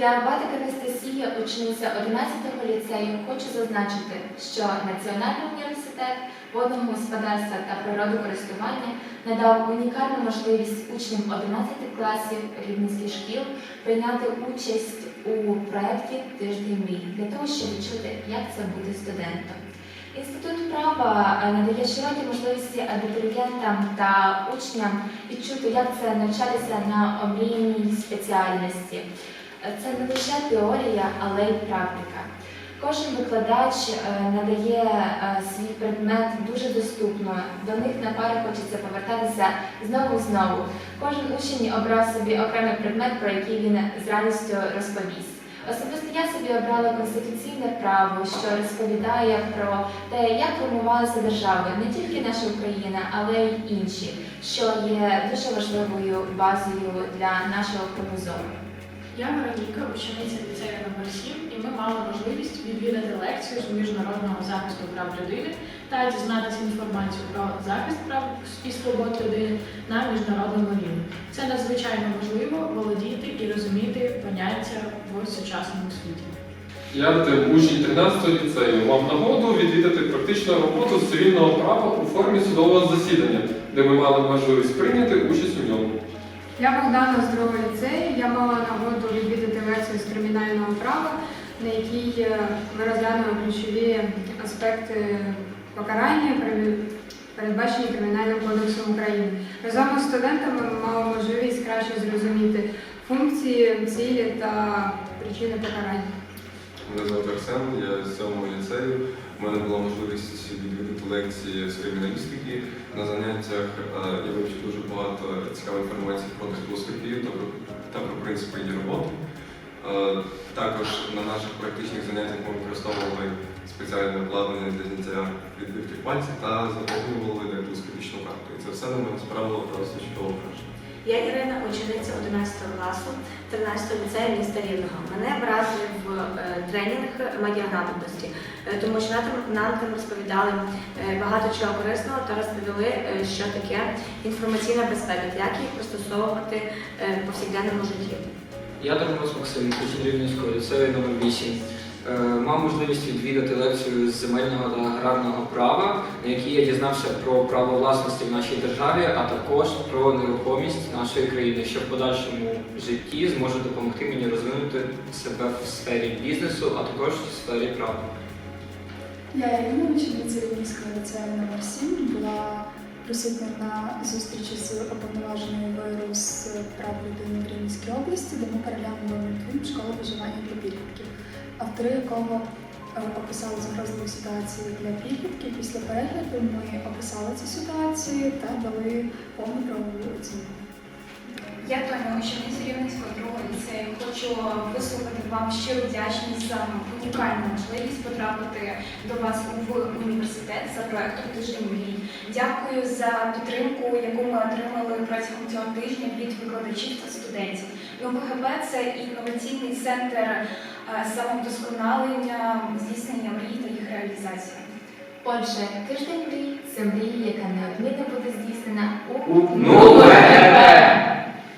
Я Батик Анастасія, учениця 11-го ліцею, хочу зазначити, що Національний університет водного господарства та природокористування надав унікальну можливість учням 11 класів рівненських шкіл прийняти участь у проєкті Тиждень мрій для того, щоб відчути, як це бути студентом. Інститут права е, надає широкі можливості абітурієнтам та учням відчути, як це навчатися на омріяній спеціальності. Це не лише теорія, але й практика. Кожен викладач е, надає е, свій предмет дуже доступно. До них на пари хочеться повертатися знову і знову. Кожен учень обрав собі окремий предмет, про який він з радістю розповість. Особисто я собі обрала конституційне право, що розповідає про те, як формувалися держави, не тільки наша Україна, але й інші, що є дуже важливою базою для нашого кромозому. Я Вероніка, учениця ліцею номер 7, і ми мали можливість відвідати лекцію з міжнародного захисту прав людини та дізнатися інформацію про захист прав і свобод людини на міжнародному рівні. Це надзвичайно важливо володіти і розуміти поняття в сучасному світі. Я учень 13 ліцею, мав нагоду відвідати практичну роботу з цивільного права у формі судового засідання, де ми мали можливість прийняти участь у ньому. Я Богдана з другого ліцею. Я мала нагоду відвідати лекцію з кримінального права, на якій е, ми розглянули ключові аспекти покарання, передбачені Кримінальним кодексом України. Разом із студентами ми мали можливість краще зрозуміти функції, цілі та причини покарання. Мене звати Арсен, я з сьомого ліцею. У мене була можливість відвідати лекції з криміналістики. На заняттях е, я вивчив дуже багато цікавої інформації про дискоскопію та про, принципи її роботи. Е, Також на наших практичних заняттях ми використовували спеціальне обладнання для зняття відбитків пальців та заповнювали дактилоскопічну карту. І це все на мене справило просто чудово враження. Я Ірина, учениця 11 класу 13 ліцею міста Рівного. Мене вразив е, тренінг медіаграмотності, е, тому що нам там- розповідали е, багато чого корисного та розповіли, що таке інформаційна безпека, як її пристосовувати в повсякденному житті. Я Дорогос Максим, учень Рівненського ліцею номер 8. Е, Мав можливість відвідати лекцію з земельного та аграрного права, на якій я дізнався про право власності в нашій державі, а також про нерухомість нашої країни, що в подальшому житті зможе допомогти мені розвинути себе в сфері бізнесу, а також в сфері права. Я Ірина, учениця Рівненського ліцею номер 7, була присутня на зустрічі з уповноваженою ВРУ з прав людини в Рівненській області, де ми переглянули мультфільм Школа виживання для підлітків, автори якого е, описали загрозливу ситуацію для підлітків. Після перегляду ми описали цю ситуацію та дали повну правову оцінку. Я Тоня, учениця Рівненського другого ліцею. Хочу висловити вам щиру вдячність за унікальну можливість потрапити до вас в університет за проектом Тиждень мрій. Дякую за підтримку, яку ми отримали протягом цього тижня від викладачів та студентів. УПГБ це інноваційний центр е, самовдосконалення, здійснення мрій та їх реалізації. Отже, тиждень мрій це мрія, яка неодмінно буде здійснена у НУПГБ!